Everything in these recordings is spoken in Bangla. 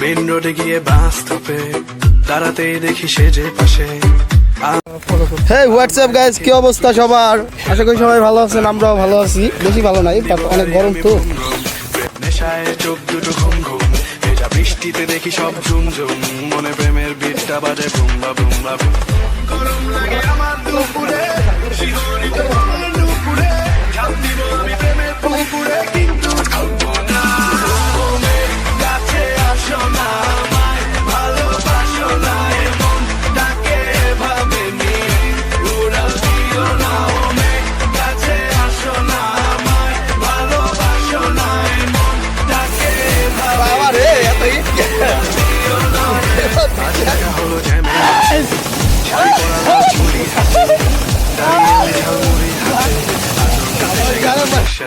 মেন রোডে গিয়ে বাস স্টপে দাঁড়াতেই দেখি সে যে পাশে। হ্যাঁ হোয়াটসঅ্যাপ গাইজ কি অবস্থা সবার? আশা করি সবাই ভালো আছেন আমরাও ভালো আছি। বেশি ভালো নাই অনেক গরম তো। নেশায় চোখ দুটো ঘুম ঘুম ভেজা বৃষ্টিতে দেখি সব ঝুম ঝুম মনে প্রেমের বিটটা বাজে বুম্বা বুম্বা বুম গরম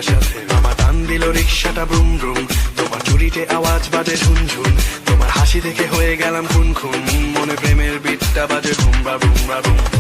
সাথে মামা দিল রিক্সাটা ব্রুম ব্রুম তোমার চুরিতে আওয়াজ বাজে ঝুনঝুন তোমার হাসি দেখে হয়ে গেলাম খুন খুন মনে প্রেমের বিটটা বাজে ভুমরা ভুমরা ভুম